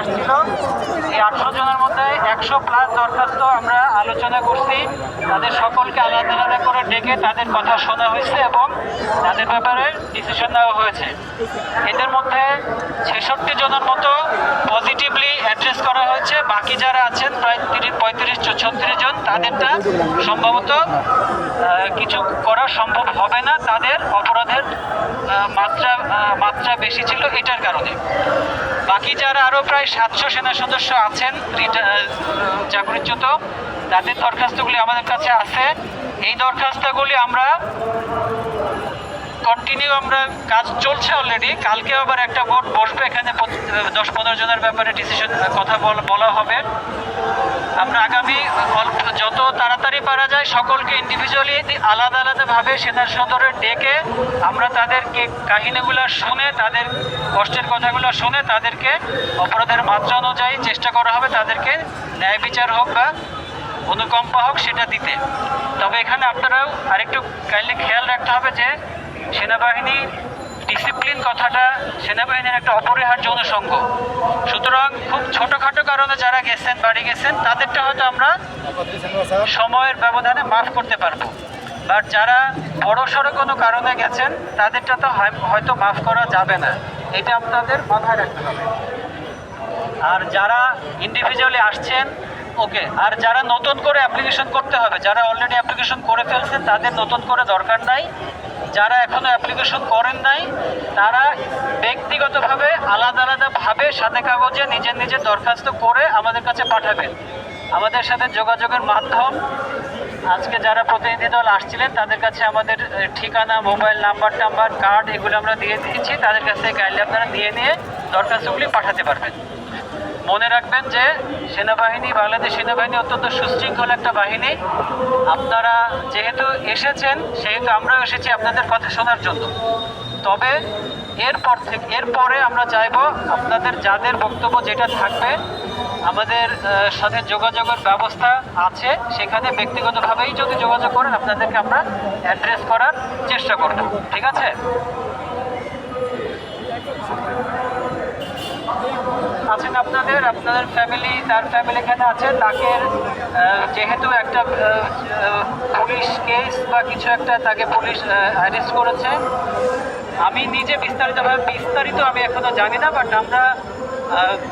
আসছিল এই আটশো জনের মধ্যে একশো প্লাস দরখাস্ত আমরা আলোচনা করছি। তাদের সকলকে আলাদা আলাদা করে ডেকে তাদের কথা শোনা হয়েছে এবং তাদের ব্যাপারে ডিসিশন নেওয়া হয়েছে। এদের মধ্যে ছেষট্টি জনের মতো পজিটিভলি অ্যাড্রেস করা হয়েছে। বাকি যারা আছেন, প্রায় ছত্রিশ জন, তাদেরটা সম্ভবত কিছু করা সম্ভব হবে না। তাদের অপরাধের মাত্রা মাত্রা বেশি ছিল এটার কারণে। বাকি যারা আরও প্রায় সাতশো সেনা সদস্য আছেন চাকরিচ্যুত তাদের দরখাস্তগুলি আমাদের কাছে আছে। এই দরখাস্তগুলি আমরা কন্টিনিউ আমরা কাজ চলছে অলরেডি কালকে আবার একটা বোর্ড বসবে, এখানে দশ পনেরো জনের ব্যাপারে ডিসিশন কথা বল- হবে। আমরা আগামী যত তাড়াতাড়ি পারা যায়, সকলকে ইন্ডিভিজুয়ালি আলাদা আলাদাভাবে সেনা সদরে ডেকে আমরা তাদেরকে কাহিনীগুলো শুনে, তাদের কষ্টের কথাগুলো শুনে তাদেরকে অপরাধের মাত্রা অনুযায়ী চেষ্টা করা হবে, তাদেরকে ন্যায় বিচার হোক বা অনুকম্পা হোক সেটা দিতে। তবে এখানে আপনারাও আরেকটু কাইন্ডলি খেয়াল রাখতে হবে যে সেনাবাহিনী ডিসিপ্লিন কথাটা সেনাবাহিনীর একটা অপরিহার্য অনুষঙ্গ। সুতরাং খুব ছোটোখাটো কারণে যারা গেছেন, বাড়ি গেছেন, তাদেরটা হয়তো আমরা সময়ের ব্যবধানে মাফ করতে পারব। বাট যারা বড় সড়ো কোনো কারণে গেছেন, তাদেরটা তো হয়তো মাফ করা যাবে না। এটা আপনাদের মাথায় রাখতে হবে। আর যারা ইন্ডিভিজুয়ালি আসছেন ওকে, আর যারা নতুন করে অ্যাপ্লিকেশন করতে হবে, যারা অলরেডি অ্যাপ্লিকেশন করে ফেলছেন, তাদের নতুন করে দরকার নাই। যারা এখনও অ্যাপ্লিকেশন করেন নাই, তারা ব্যক্তিগতভাবে আলাদা আলাদাভাবে সাথে কাগজে নিজের নিজের দরখাস্ত করে আমাদের কাছে পাঠাবেন। আমাদের সাথে যোগাযোগের মাধ্যম, আজকে যারা প্রতিনিধি দল আসছিলেন, তাদের কাছে আমাদের ঠিকানা, মোবাইল নাম্বার টাম্বার কার্ড এগুলো আমরা দিয়ে দিয়েছি। তাদের কাছে কাইন্ডলি আপনারা দিয়ে নিয়ে দরখাস্তগুলি পাঠাতে পারবেন। মনে রাখবেন যে সেনাবাহিনী, বাংলাদেশ সেনাবাহিনী অত্যন্ত সুশৃঙ্খল একটা বাহিনী। আপনারা যেহেতু এসেছেন, সেহেতু আমরাও এসেছি আপনাদের কথা শোনার জন্য। তবে এরপর থেকে, এরপরে আমরা চাইব আপনাদের যাদের বক্তব্য যেটা থাকবে, আমাদের সাথে যোগাযোগের ব্যবস্থা আছে, সেখানে ব্যক্তিগতভাবেই যদি যোগাযোগ করেন, আপনাদেরকে আমরা অ্যাড্রেস করার চেষ্টা করব। ঠিক আছে? আছেন আপনাদের আপনাদের ফ্যামিলি তার ফ্যামিলি এখানে আছে। তাকে যেহেতু একটা পুলিশ কেস বা কিছু একটা তাকে পুলিশ অ্যারেস্ট করেছে। আমি নিজে বিস্তারিতভাবে, বিস্তারিত আমি এখনও জানি না বাট আমরা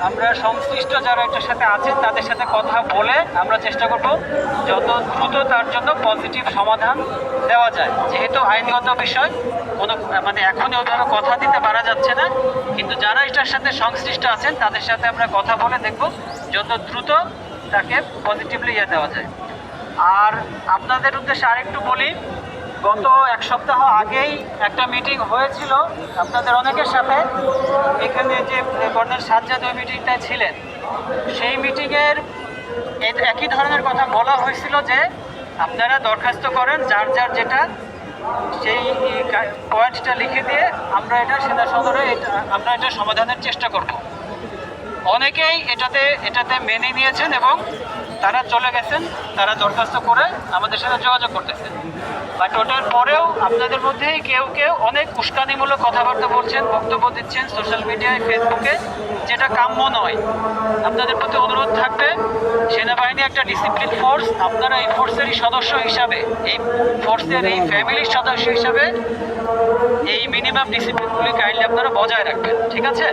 আমরা সংশ্লিষ্ট যারা এটার সাথে আছেন, তাদের সাথে কথা বলে আমরা চেষ্টা করব যত দ্রুত তার জন্য পজিটিভ সমাধান দেওয়া যায়। যেহেতু আইনগত বিষয়, কোনো মানে এখনই ওইভাবে কথা দিতে পারা যাচ্ছে না, কিন্তু যারা এটার সাথে সংশ্লিষ্ট আছেন, তাদের সাথে আমরা কথা বলে দেখব যত দ্রুত তাকে পজিটিভলি ইয়ে দেওয়া যায়। আর আপনাদের উদ্দেশ্যে আরেকটু বলি গত এক সপ্তাহ আগেই একটা মিটিং হয়েছিল আপনাদের অনেকের সাথে। এখানে যে কর্নেল সাজ্জাদ ওই মিটিংটায় ছিলেন। সেই মিটিংয়ের একই ধরনের কথা বলা হয়েছিল যে আপনারা দরখাস্ত করেন যার যার যেটা, সেই পয়েন্টটা লিখে দিয়ে আমরা এটা সেনা সদরে আমরা এটা সমাধানের চেষ্টা করব। অনেকেই এটাতে এটাতে মেনে নিয়েছেন এবং তারা চলে গেছেন, তারা দরখাস্ত করে আমাদের সাথে যোগাযোগ করতেছেন। বাট ওটার পরেও আপনাদের মধ্যেই কেউ কেউ অনেক উস্কানিমূলক কথাবার্তা বলছেন, বক্তব্য দিচ্ছেন সোশ্যাল মিডিয়ায় ফেসবুকে যেটা কাম্য নয়। আপনাদের প্রতি অনুরোধ থাকবে, সেনাবাহিনী একটা ডিসিপ্লিন ফোর্স আপনারা এই ফোর্সেরই সদস্য হিসাবে, এই ফোর্সের এই ফ্যামিলির সদস্য হিসাবে এই মিনিমাম ডিসিপ্লিনগুলি কাইন্ডলি আপনারা বজায় রাখবেন, ঠিক আছে?